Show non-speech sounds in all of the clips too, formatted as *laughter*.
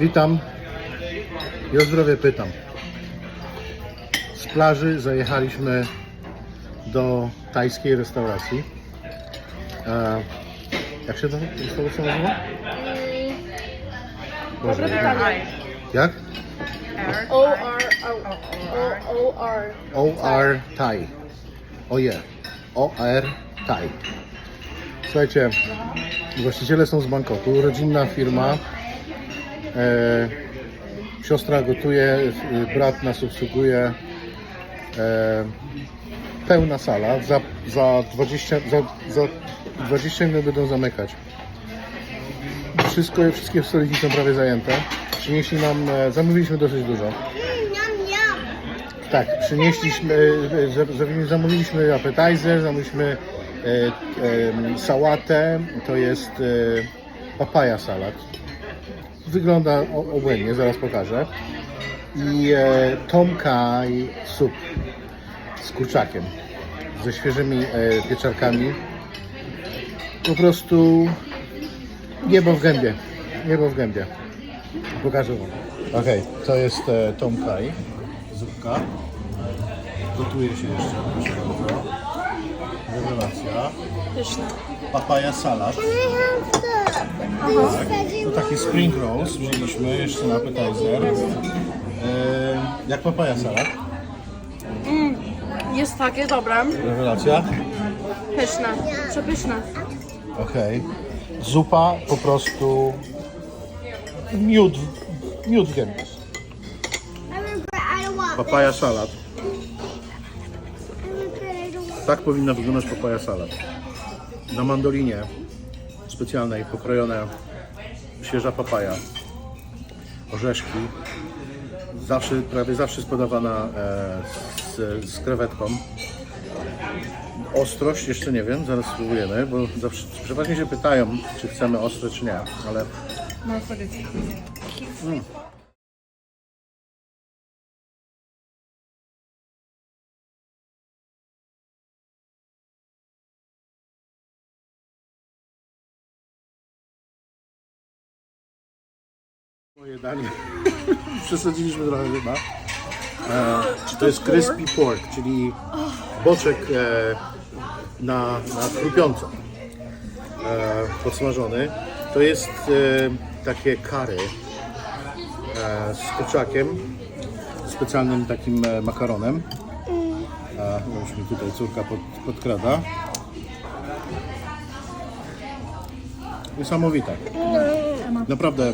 Witam i o zdrowie pytam. Z plaży zajechaliśmy do tajskiej restauracji. E, jak się to restauracja nazywa? Boże, Dobre pytanie. jak? O R O O R. OR Thai. Oje. OR Thai. Słuchajcie, właściciele są z Bangkoku, rodzinna firma. E, siostra gotuje, e, brat nas obsługuje. E, pełna sala. Za, za, 20, za, za 20 minut będą zamykać. Wszystko, wszystkie stoliki są prawie zajęte. Przynieśli nam, zamówiliśmy dosyć dużo. Tak, przynieśliśmy, za- za- zamówiliśmy appetizer, zamówiliśmy sałatę, to jest papaya salad. Wygląda obłędnie, zaraz pokażę. I e, tom kai sup z kurczakiem, ze świeżymi e, pieczarkami. Po prostu niebo w gębie, niebo w gębie. Pokażę wam. Okej, to jest e, tom kai, zupka. Gotuje się jeszcze, proszę bardzo. Rewelacja. Pyszne. Papaya salad. To taki spring rolls wzięliśmy jeszcze na appetizer. E, jak papaya salad. Jest takie dobre. Rewelacja. Pyszne. Przepyszne. Okej. Zupa po prostu miód, miód w gębie. Papaya salad. Tak powinna wyglądać papaya salad. Na mandolinie specjalnej pokrojone świeża papaja, orzeszki. Zawsze, prawie zawsze jest podawana e, z, z krewetką. Ostrość jeszcze nie wiem, zaraz spróbujemy, bo zawsze przeważnie się pytają, czy chcemy ostre, czy nie, ale moje danie *laughs* przesadziliśmy trochę chyba. E, to jest crispy pork, czyli boczek e, na, na chrupiąco e, podsmażony. To jest e, takie kary e, z kurczakiem, specjalnym takim e, makaronem. A już mi tutaj córka pod, podkrada. Niesamowite. Naprawdę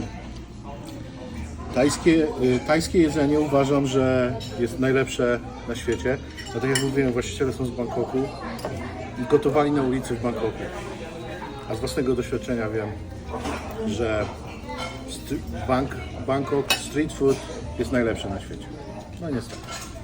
Tajskie, y, tajskie jedzenie uważam, że jest najlepsze na świecie. A tak jak mówiłem, właściciele są z Bangkoku i gotowali na ulicy w Bangkoku. A z własnego doświadczenia wiem, że Bang, Bangkok street food jest najlepszy na świecie. No niestety.